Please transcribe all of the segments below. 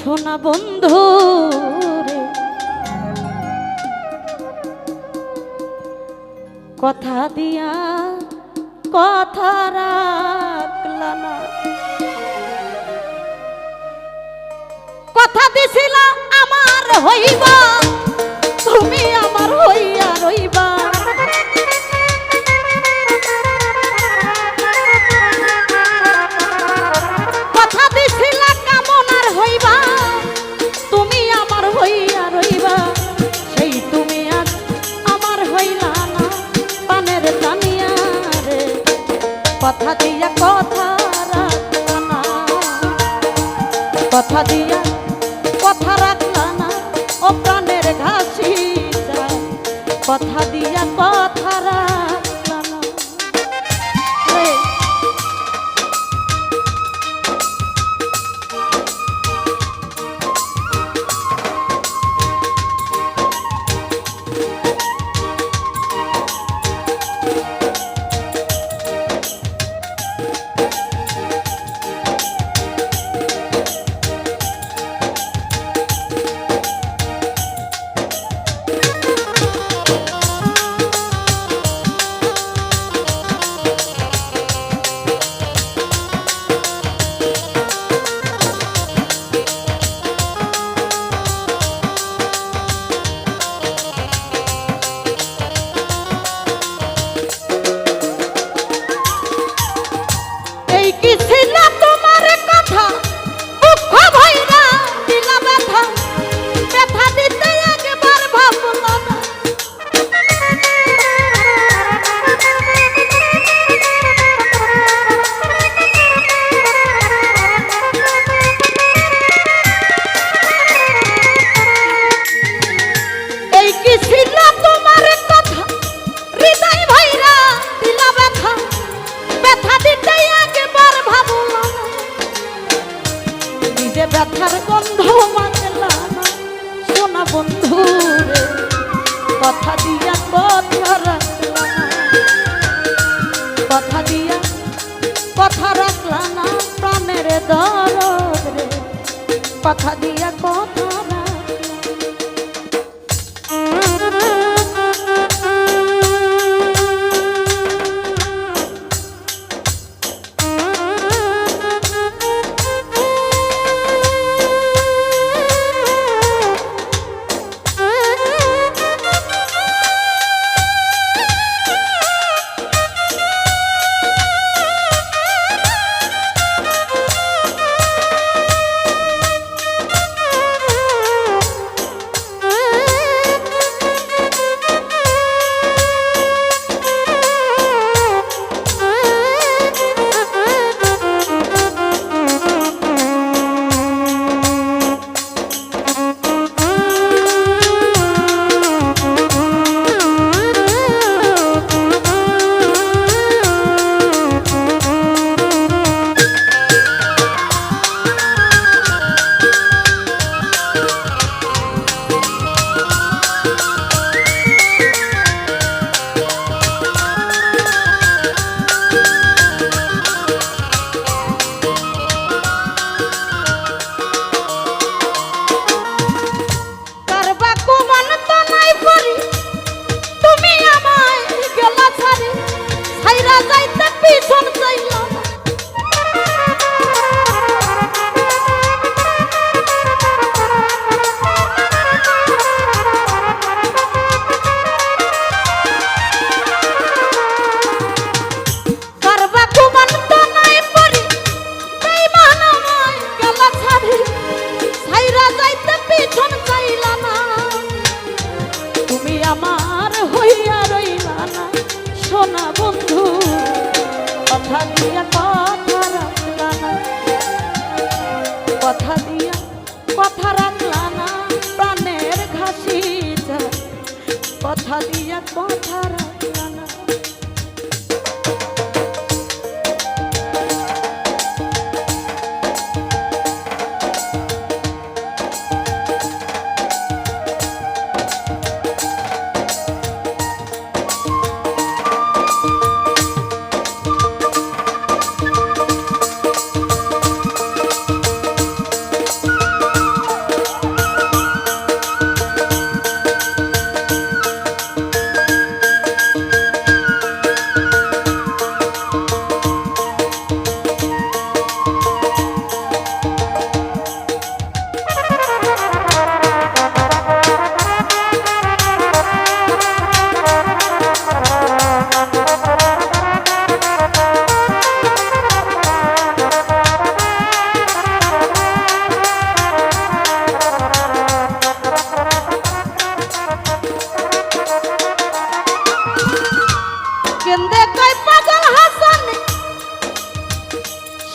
সোনা বন্ধু কথা দিয়া কথা রাখলা কথা দিছিল আমার হইবা তুমি আমার হইয়া রইবা। কথা দিয়া কথা রাখলা না ও প্রাণের ঘাসি কথা কথা দিয়া কথা কথা দিয়ে কথা রা কয় পাগল হাসান।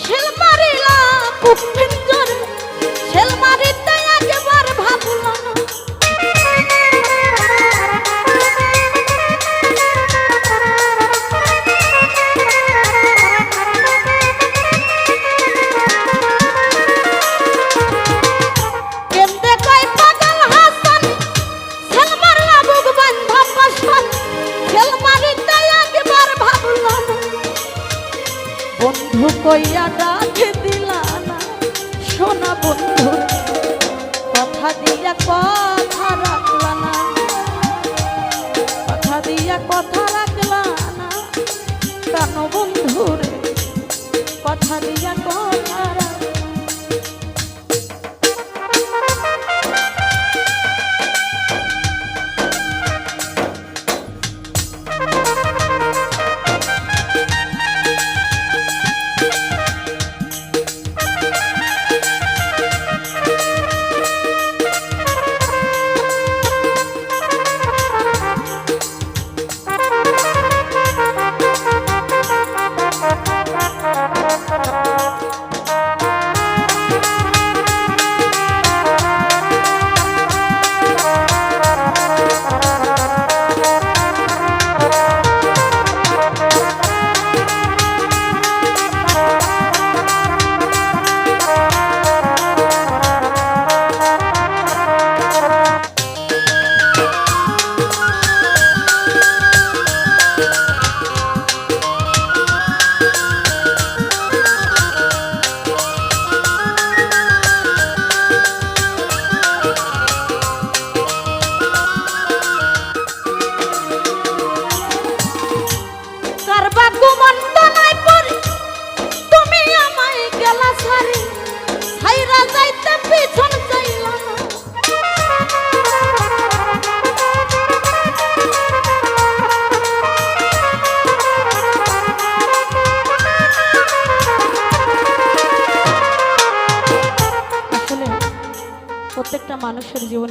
শেল মারিলা বুক পিঞ্জরে শেল মারিত কথা দিয়া কথা রাখলা না। কেন বন্ধুরে কথা দিয়া কথা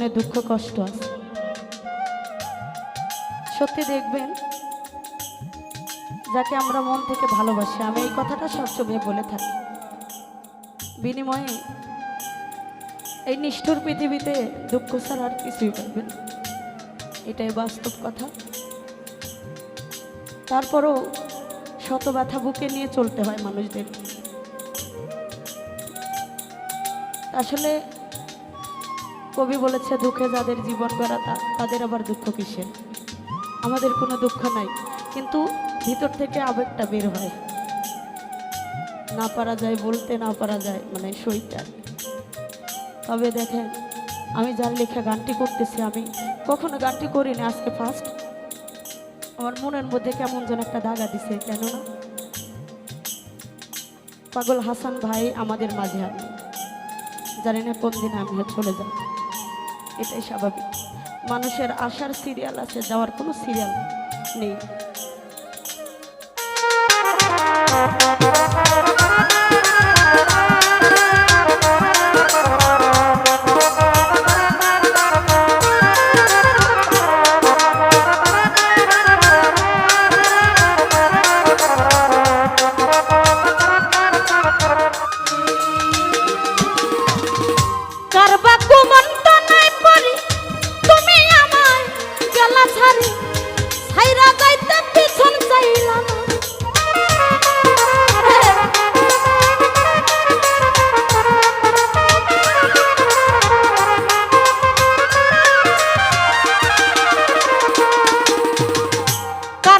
জীবনে দুঃখ, কষ্ট আছে। সত্যি দেখবেন, যাকে আমরা মন থেকে ভালোবাসি, আমি এই কথাটা সবসময় বলে থাকি। বিনিময়ে এই নিষ্ঠুর পৃথিবীতে দুঃখ ছাড়া আর কিছুই পাবেন। এটাই বাস্তব কথা। তারপরও শত ব্যথা বুকে নিয়ে চলতে হয় মানুষদের। আসলে কবি বলেছে, দুঃখে যাদের জীবন গড়া তাদের আবার দুঃখ কিসের? আমাদের কোনো দুঃখ নাই, কিন্তু ভিতর থেকে আবেগটা বের হয়। না পারা যায় বলতে, না পারা যায় মানে সইটা। তবে দেখেন, আমি যার লেখা গানটি করতেছি, আমি কখনো গানটি করিনি আজকে ফার্স্ট আমার মনের মধ্যে কেমন যেন একটা দাগা দিছে, কেননা পাগল হাসান ভাই আমাদের মাঝে নেই। জানি না কোন দিন আমি চলে যাব। এটাই স্বাভাবিক। মানুষের আসার সিরিয়াল আছে যাওয়ার কোনো সিরিয়াল নেই। কারবা কুমন্ত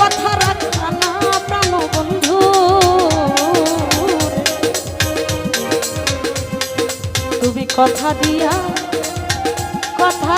কথা বন্ধু। তুমি কথা দিয়া কথা